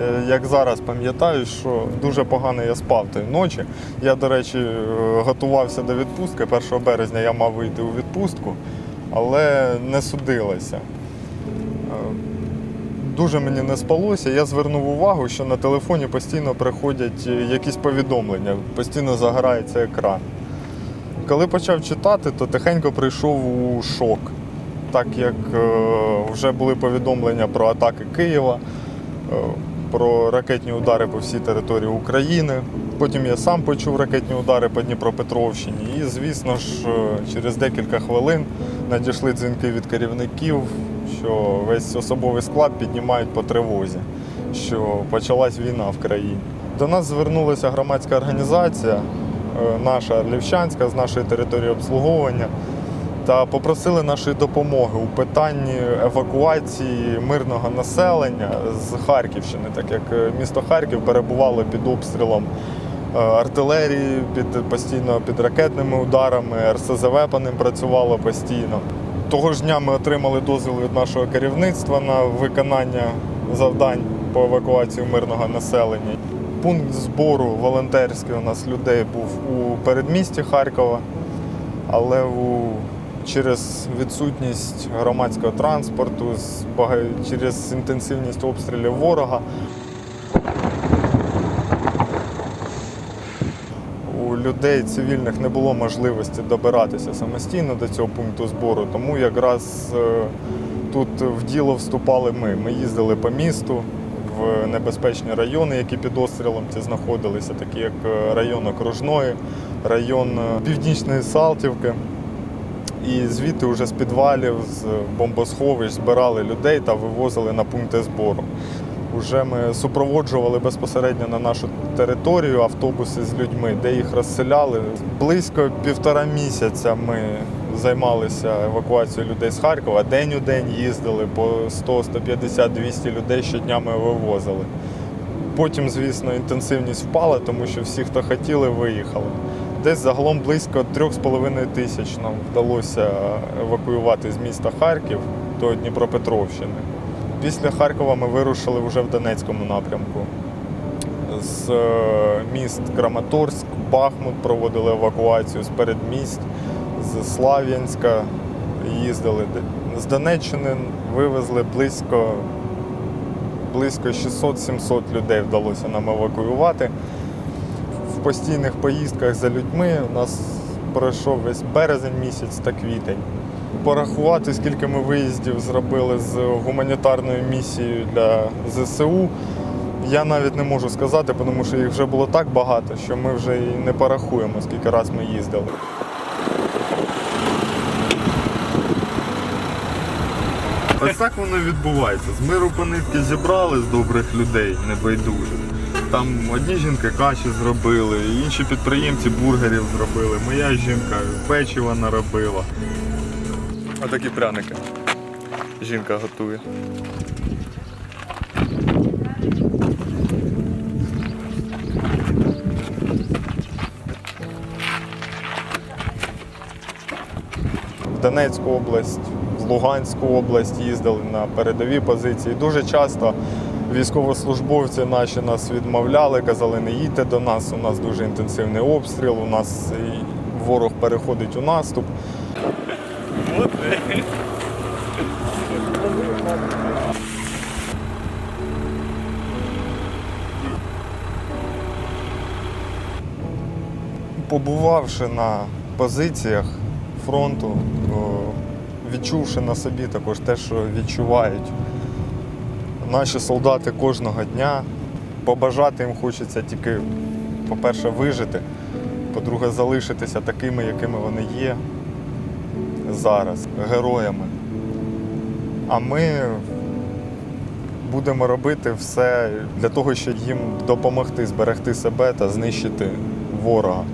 Е, Як зараз пам'ятаю, що дуже погано я спав тої ночі. Я, до речі, е, готувався до відпустки. 1 березня я мав вийти у відпустку, але не судилося. Е, Дуже мені не спалося. Я звернув увагу, що на телефоні постійно приходять якісь повідомлення, постійно загорається екран. Коли почав читати, то тихенько прийшов у шок, так як вже були повідомлення про атаки Києва, про ракетні удари по всій території України. Потім я сам почув ракетні удари по Дніпропетровщині. І, звісно ж, е, через декілька хвилин надійшли дзвінки від керівників, що весь особовий склад піднімають по тривозі, що почалась війна в країні. До нас звернулася громадська організація, е, наша Лівчанська з нашої території обслуговування, та попросили нашої допомоги у питанні евакуації мирного населення з Харківщини, так як е, місто Харків перебувало під обстрілом е, артилерії, під постійно під ракетними ударами, РСЗВ по ним працювало постійно. Того ж дня ми отримали дозвіл від нашого керівництва на виконання завдань по евакуації мирного населення. Пункт збору волонтерський у нас людей був у передмісті Харкова, але у, через відсутність громадського транспорту, через інтенсивність обстрілів ворога. У людей цивільних не було можливості добиратися самостійно до цього пункту збору, тому якраз е, тут в діло вступали ми. Ми їздили по місту в небезпечні райони, які під обстрілом ці знаходилися, такі як е, район Окружної, район е, Північної Салтівки. І звідти вже з підвалів, з бомбосховищ збирали людей та вивозили на пункти збору. Уже ми супроводжували безпосередньо на нашу територію автобуси з людьми, де їх розселяли. Близько півтора місяця ми займалися евакуацією людей з Харкова. День у день їздили по 100, 150, 200 людей щодня ми вивозили. Потім, звісно, інтенсивність впала, тому що всі, хто хотіли, виїхали. Десь загалом близько 3,5 тисяч нам вдалося евакуювати з міста Харків до Дніпропетровщини. Після Харкова ми вирушили вже в Донецькому напрямку. З е, міст Краматорськ, Бахмут проводили евакуацію з передмість, з Слав'янська їздили. З Донеччини вивезли близько, близько 600-700 людей вдалося нам евакуювати. Постійних поїздках за людьми у нас пройшов весь березень місяць та квітень порахувати, скільки ми виїздів зробили з гуманітарною місією для ЗСУ. Я навіть не можу сказати, тому що їх вже було так багато, що ми вже і не порахуємо, скільки раз ми їздили. Ось так воно відбувається. З миру по нитки зібрали з добрих людей, небайдужих. Там одні жінки каші зробили, інші підприємці бургерів зробили. Моя жінка печива наробила. Отакі пряники. Жінка готує. В Донецьку область, в Луганську область їздили на передові позиції. Дуже часто військовослужбовці наші нас відмовляли, казали, не їдьте до нас, у нас дуже інтенсивний обстріл, у нас ворог переходить у наступ. Побувавши на позиціях фронту, відчувши на собі також те, що відчувають наші солдати кожного дня, побажати їм хочеться тільки, по-перше, вижити, по-друге, залишитися такими, якими вони є зараз, героями. А ми будемо робити все для того, щоб їм допомогти зберегти себе та знищити ворога.